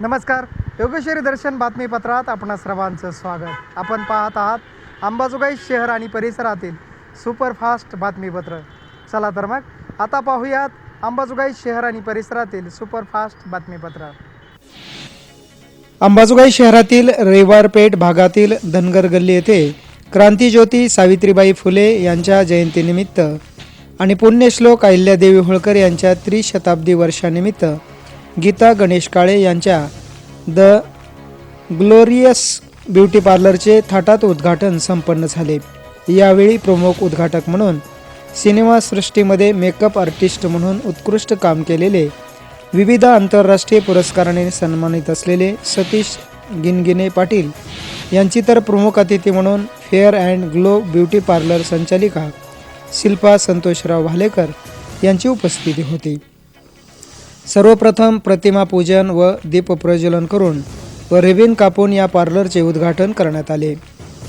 नमस्कार. योगेश्वरी दर्शन बातमीपत्रात आपण सर्वांचं स्वागत. आपण पाहत आहात अंबाजोगाई शहर आणि परिसरातील सुपरफास्ट बातमीपत्र. चला तर मग आता पाहूयात अंबाजोगाई शहर आणि परिसरातील सुपरफास्ट बातमीपत्र. अंबाजोगाई शहरातील रविवारपेठ भागातील धनगर गल्ली येथे क्रांतीज्योती सावित्रीबाई फुले यांच्या जयंतीनिमित्त आणि पुण्यश्लोक अहिल्यादेवी होळकर यांच्या त्रिशताब्दी वर्षानिमित्त गीता गणेश काळे यांच्या द ग्लोरियस ब्युटी पार्लरचे थाटात उद्घाटन संपन्न झाले. यावेळी प्रमुख उद्घाटक म्हणून सिनेमासृष्टीमध्ये मेकअप आर्टिस्ट म्हणून उत्कृष्ट काम केलेले विविध आंतरराष्ट्रीय पुरस्काराने सन्मानित असलेले सतीश गिनगिने पाटील यांची तर प्रमुख अतिथी म्हणून fair and glow beauty parlour संचालिका शिल्पा संतोषराव भालेकर यांची उपस्थिती होती. सर्वप्रथम प्रतिमा पूजन व दीपप्रज्वलन करून व रिबिन कापून या पार्लरचे उद्घाटन करण्यात आले.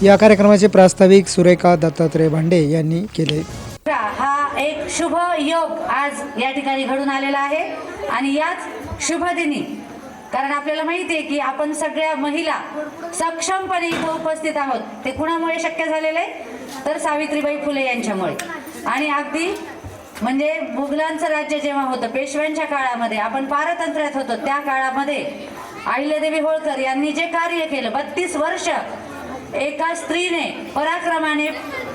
या कार्यक्रमाचे प्रास्ताविक सुरेखा दत्तात्रय भांडे यांनी केले. हा एक शुभ योग आज या ठिकाणी घडून आलेला आहे आणि याच शुभ दिनी कारण आपल्याला माहिती आहे की आपण सगळ्या महिला सक्षमपणे इथं उपस्थित आहोत. ते कुणामुळे शक्य झालेले आहे? तर सावित्रीबाई फुले यांच्यामुळे. आणि अगदी म्हणजे मुघलांचं राज्य जेव्हा होतं पेशव्यांच्या काळामध्ये आपण पारतंत्र्यात होतो त्या काळामध्ये अहिल्यादेवी होळकर यांनी जे कार्य केलं बत्तीस वर्ष एका स्त्रीने पराक्रमाने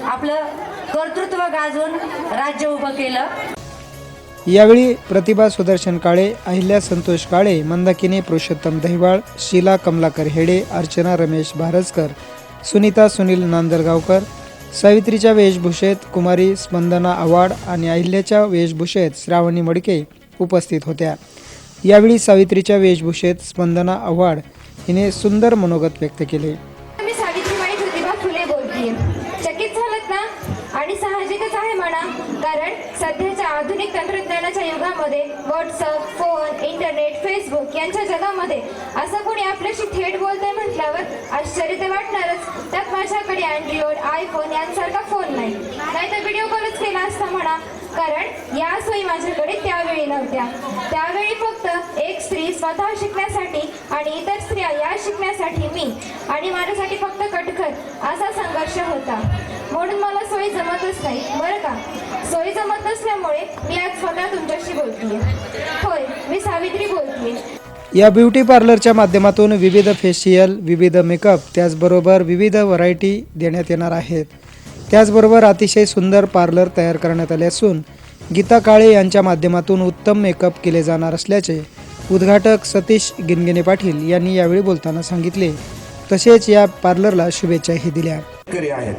आपलं कर्तृत्व गाजवून राज्य उभं केलं. यावेळी प्रतिभा सुदर्शन काळे अहिल्या संतोष काळे मंदाकिनी पुरुषोत्तम दहिवाळ शीला कमलाकर हेडे अर्चना रमेश भारजकर सुनीता सुनील नांदरगावकर सावित्रीच्या वेशभूषेत कुमारी स्पंदना आव्हाड आणि अहिल्याच्या वेशभूषेत श्रावणी मडके उपस्थित होत्या. यावेळी सावित्रीच्या वेशभूषेत स्पंदना आव्हाड हिने सुंदर मनोगत व्यक्त केले. मी सावित्रीबाई ज्योतिबा फुले बोलतीये. चकित झालत ना? आणि साहजिकच आहे म्हणा. कारण सध्याच्या आधुनिक तंत्रज्ञानाच्या युगामध्ये व्हॉट्सअप फोन इंटरनेट फेसबुक यांच्या जगामध्ये असं कोणी आपल्याशी थेट बोलतंय म्हटल्यावर आश्चर्य तर वाटणारच. त्यात माझ्याकडे अँड्रॉइड आयफोन यांसारखा फोन नाही. नाहीतर व्हिडिओ कॉलच केला असता म्हणा. कारण या सोयी माझ्याकडे त्यावेळी नव्हत्या. त्यावेळी फक्त एक स्त्री स्वतः शिकण्यासाठी आणि इतर स्त्रिया या शिकण्यासाठी मी आणि माझ्यासाठी फक्त कटखर असा संघर्ष होता. म्हणून मला सोयी जमतच नाही. बरं का? सोयी जमत नसल्यामुळे मी आज स्वतः तुमच्याशी बोलतीये. होय मी सावित्री बोलते या ब्युटी पार्लरच्या माध्यमातून विविध फेशियल विविध मेकअप त्याचबरोबर विविध व्हरायटी देण्यात येणार आहेत. त्याचबरोबर अतिशय सुंदर पार्लर तयार करण्यात आले असून गीता काळे यांच्या माध्यमातून उत्तम मेकअप केले जाणार असल्याचे उद्घाटक सतीश गिनगिने पाटील यांनी यावेळी बोलताना सांगितले. तसेच या पार्लरला शुभेच्छाही दिल्या. आहेत.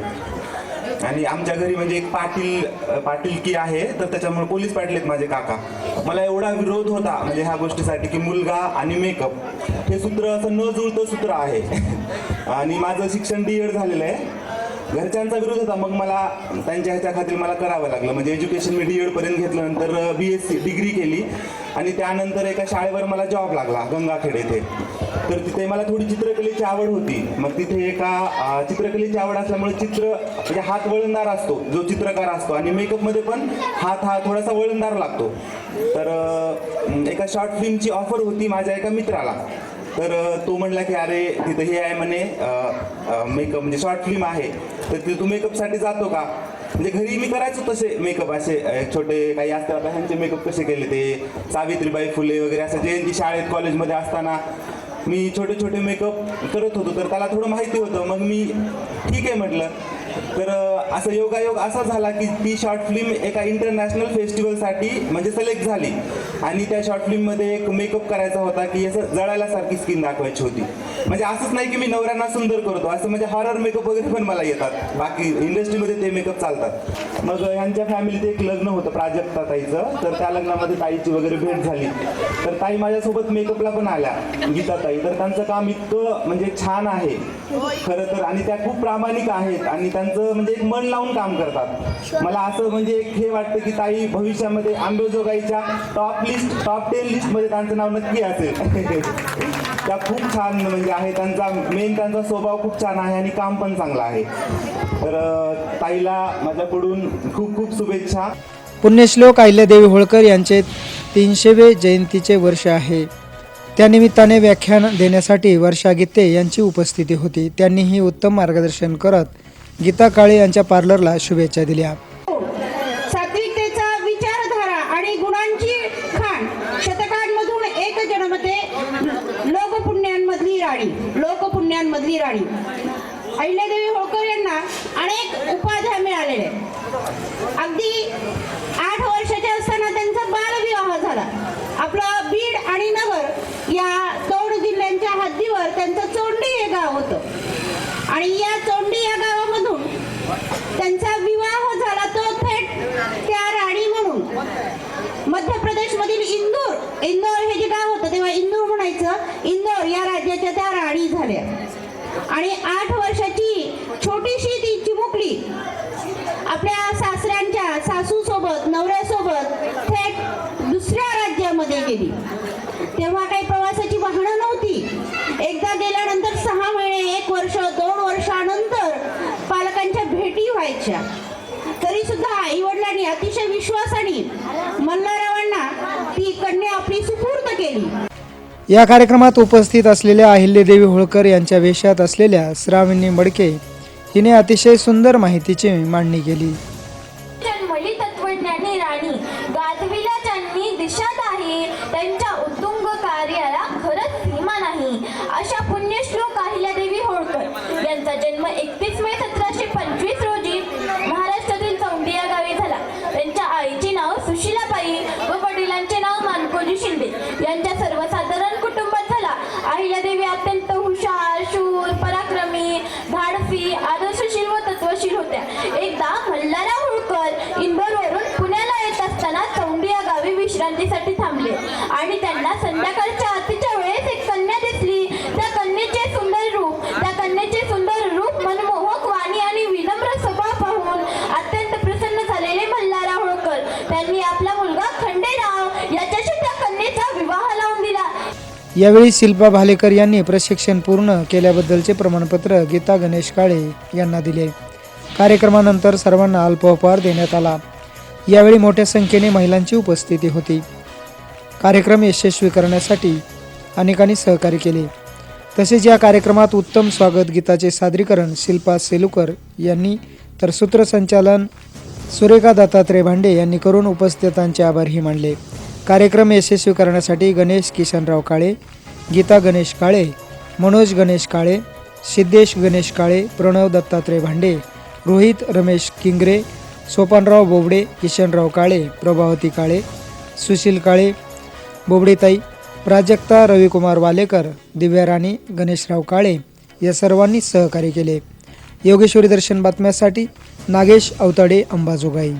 आणि आमच्या घरी म्हणजे एक पाटील पाटील पाटीलकी आहे तर त्याच्यामुळे पोलीस पाटील आहेत माझे काका. मला एवढा विरोध होता म्हणजे ह्या गोष्टीसाठी की मुलगा आणि मेकअप हे सूत्र असं न जुळतं सूत्र आहे. आणि माझं शिक्षण डी एड झालेलं आहे. घरच्यांचा विरोध होता मग मला त्यांच्या ह्याच्या खातील मला करावं लागलं. म्हणजे एज्युकेशन मी डी एडपर्यंत घेतल्यानंतर बी एस सी डिग्री केली. आणि त्यानंतर एका शाळेवर मला जॉब लागला गंगाखेड येथे. तर तिथे मला थोडी चित्रकलेची आवड होती. मग तिथे एका चित्रकलेची आवड असल्यामुळे चित्र म्हणजे हात वळणदार असतो जो चित्रकार असतो. आणि मेकअपमध्ये पण हात हा थोडासा वळणदार लागतो. तर एका शॉर्ट फिल्मची ऑफर होती माझ्या एका मित्राला. तर तो म्हणला की अरे तिथं हे आहे म्हणे मेकअप म्हणजे शॉर्ट फिल्म आहे. तर तिथे तू मेकअपसाठी जातो का? म्हणजे घरी मी करायचो तसे मेकअप असे छोटे काही असतात ह्यांचे मेकअप कसे केले ते? सावित्रीबाई फुले वगैरे असं जयंती शाळेत कॉलेजमध्ये असताना मी छोटे छोटे मेकअप करत होतो तर त्याला थोडं माहिती होतं. मग मी ठीक आहे म्हटलं. तर असं योगायोग असा झाला की ती शॉर्ट फिल्म एका इंटरनॅशनल फेस्टिवलसाठी म्हणजे सिलेक्ट झाली. आणि त्या शॉर्ट फिल्ममध्ये एक मेकअप करायचा होता की असं जळायलासारखी स्किन दाखवायची होती. म्हणजे असंच नाही की मी नवऱ्यांना सुंदर करतो असं म्हणजे हॉरर मेकअप वगैरे पण मला येतात. बाकी इंडस्ट्रीमध्ये ते मेकअप चालतात. मग ह्यांच्या फॅमिलीत एक लग्न होतं प्राजक्ता ताईचं. तर त्या लग्नामध्ये ताईची वगैरे भेट झाली. तर ताई माझ्यासोबत मेकअपला पण आल्या गीता ताई. तर त्यांचं काम इतकं म्हणजे छान आहे. खरं तर आणि त्या खूप प्रामाणिक आहेत आणि त्यांचं म्हणजे एक मन लावून काम करतात. मला असं म्हणजे एक हे वाटतं की ताई भविष्यामध्ये आंबेजोगाईच्या टॉप लिस्ट टॉप टेन लिस्टमध्ये त्यांचं नाव नक्की असेल. त्या खूप छान म्हणजे आहे. त्यांचा मेन त्यांचा स्वभाव खूप छान आहे आणि काम पण चांगलं आहे. तर ताईला माझ्याकडून खूप खूप शुभेच्छा. पुण्यश्लोक अहिल्यादेवी होळकर यांचे तीनशेवे जयंतीचे वर्ष आहे. त्यानिमित्ताने व्याख्यान देण्यासाठी वर्षा गीते यांची उपस्थिती होती. त्यांनीही उत्तम मार्गदर्शन करत गीता काळे यांच्या पार्लरला शुभेच्छा दिल्या. लोकपुण्यांमधली राणी. अहिल्यादेवी होळकर यांना अनेक उपाध्या मिळालेल्या अगदी आठ वर्ष असताना त्यांचा बालविवाह झाला आपलं बीड आणि नगर या दोन जिल्ह्यांच्या हद्दीवर त्यांचं चोंडी हे गाव होतं आणि या चोंडी या गावामधून त्यांचा विवाह झाला तो थेट त्या राणी म्हणून मध्य प्रदेशमधील इंदूर इंदोर हे जे गाव होतं तेव्हा इंदूर म्हणायचं इंदोर या राज्याच्या त्या राणी झाल्या आणि आठ वर्षाची छोटीशी ती चिमुकली आपल्या सासऱ्यांच्या सासू सोबत नवऱ्यासोबत थेट दुसऱ्या राज्यामध्ये गेली तेव्हा काही प्रवासाची वाहनं नव्हती एकदा गेल्यानंतर सहा महिने एक वर्ष दोन वर्षानंतर भेटी व्हायच्या. तरी सुद्धा आई वडिलांनी अतिशय विश्वासाने मल्हाररावांना ती कन्या आपली सुपूर्द केली. या कार्यक्रमात उपस्थित असलेल्या अहिल्यादेवी होळकर यांच्या वेशात असलेल्या श्रावणी मडके हिने अतिशय सुंदर माहितीची मांडणी केली. जन्मली तत्वज्ञानी राणी गाजविला ज्यांनी दिशा नाही त्यांच्या उत्तुंग कार्याला खरंच सीमा नाही. अशा पुण्यश्लोक अहिल्यादेवी होळकर यांचा जन्म एकतीस मे सतराशे पंचवीस एकदा मल्हारा होळकर इंदोरवरून पुण्याला येत असताना चौंडी या गावी विश्रांतीसाठी थांबले. आणि त्यांना संध्याकाळच्या आरतीच्या वेळेस एक कन्या दिसली. त्या कन्येचे सुंदर रूप त्या कन्येचे सुंदर रूप मनमोहक वाणी आणि विनम्र स्वभाव पाहून अत्यंत प्रसन्न झालेले मल्हारा होळकर. त्यांनी आपला मुलगा खंडेराव याच्याशी त्या कन्येचा विवाह लावून दिला. यावेळी शिल्पा भालेकर यांनी प्रशिक्षण पूर्ण केल्याबद्दलचे प्रमाणपत्र गीता गणेश काळे यांना दिले. कार्यक्रमानंतर सर्वांना अल्पोपहार देण्यात आला. यावेळी मोठ्या संख्येने महिलांची उपस्थिती होती. कार्यक्रम यशस्वी करण्यासाठी अनेकांनी सहकार्य केले. तसेच या कार्यक्रमात उत्तम स्वागत गीताचे सादरीकरण शिल्पा सेलुकर यांनी तर सूत्रसंचालन सुरेखा दत्तात्रय भांडे यांनी करून उपस्थितांचे आभारही मानले. कार्यक्रम यशस्वी करण्यासाठी गणेश किशनराव काळे गीता गणेश काळे मनोज गणेश काळे सिद्धेश गणेश काळे प्रणव दत्तात्रय भांडे रोहित रमेश किंगरे सोपानराव बोबडे किशनराव काळे प्रभावती काळे सुशील काळे बोबडेताई प्राजक्ता रविकुमार वालेकर दिव्या राणी गणेशराव काळे या सर्वांनी सहकार्य केले. योगेश्वरी दर्शन बातम्यासाठी नागेश अवताडे अंबाजोगाई.